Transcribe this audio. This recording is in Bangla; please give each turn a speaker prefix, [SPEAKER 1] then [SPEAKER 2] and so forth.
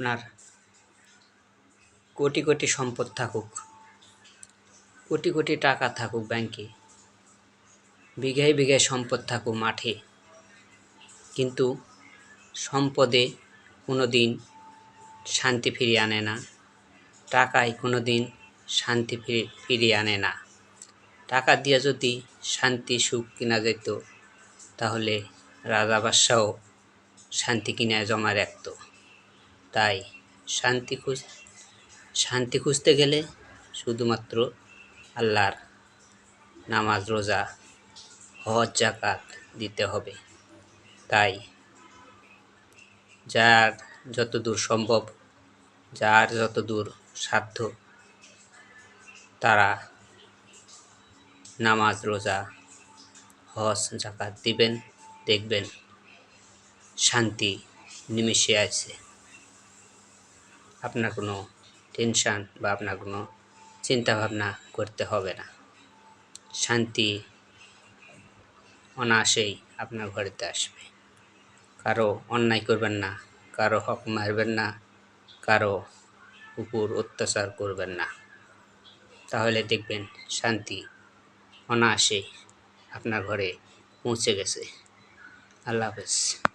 [SPEAKER 1] আপনার কোটি কোটি সম্পদ থাকুক, কোটি কোটি টাকা থাকুক ব্যাংকে, বিঘায় বিঘায় সম্পদ থাকুক মাঠে, কিন্তু সম্পদে কোনো দিন শান্তি ফিরিয়ে আনে না, টাকায় কোনো দিন শান্তি ফিরি, ফিরিয়ে আনে না। টাকা দিয়ে যদি শান্তি, সুখ কিনা যেত তাহলে রাজা বাদশাও শান্তি কিনে জমা রাখত। তাই শান্তি খুঁজ, শান্তি খুঁজতে গেলে শুধুমাত্র আল্লাহর নামাজ, রোজা, হজ জাকাত দিতে হবে। তাই যার যত দূর সম্ভব, যার যত দূর সাধ্য, তারা নামাজ, রোজা, হজ জাকাত দিবেন, দেখবেন শান্তি নিমিশে আছে আপনার কোনো টেনশান বা আপনার কোনো চিন্তাভাবনা করতে হবে না। শান্তি অনায়াসেই আপনার ঘরেতে আসবে। কারও অন্যায় করবেন না, কারও হক মারবেন না, কারও উপর অত্যাচার করবেন না। তাহলে দেখবেন শান্তি অনায়াসেই আপনার ঘরে পৌঁছে গেছে। আল্লাহ হাফেজ।